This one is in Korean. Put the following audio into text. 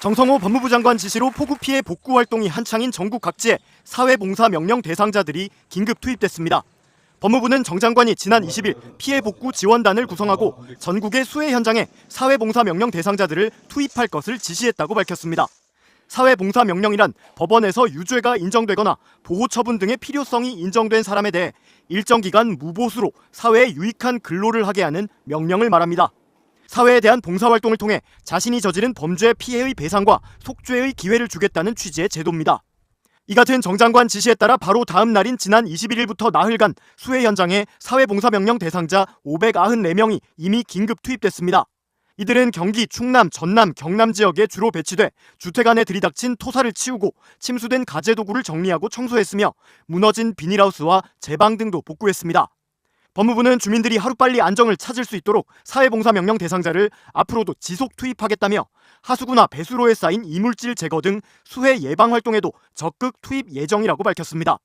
정성호 법무부 장관 지시로 폭우 피해 복구 활동이 한창인 전국 각지에 사회봉사 명령 대상자들이 긴급 투입됐습니다. 법무부는 정 장관이 지난 20일 피해 복구 지원단을 구성하고 전국의 수해 현장에 사회봉사 명령 대상자들을 투입할 것을 지시했다고 밝혔습니다. 사회봉사 명령이란 법원에서 유죄가 인정되거나 보호 처분 등의 필요성이 인정된 사람에 대해 일정 기간 무보수로 사회에 유익한 근로를 하게 하는 명령을 말합니다. 사회에 대한 봉사활동을 통해 자신이 저지른 범죄 피해의 배상과 속죄의 기회를 주겠다는 취지의 제도입니다. 이 같은 정 장관 지시에 따라 바로 다음 날인 지난 21일부터 나흘간 수해 현장에 사회봉사명령 대상자 594명이 이미 긴급 투입됐습니다. 이들은 경기, 충남, 전남, 경남 지역에 주로 배치돼 주택 안에 들이닥친 토사를 치우고 침수된 가재 도구를 정리하고 청소했으며 무너진 비닐하우스와 제방 등도 복구했습니다. 법무부는 주민들이 하루빨리 안정을 찾을 수 있도록 사회봉사 명령 대상자를 앞으로도 지속 투입하겠다며 하수구나 배수로에 쌓인 이물질 제거 등 수해 예방 활동에도 적극 투입 예정이라고 밝혔습니다.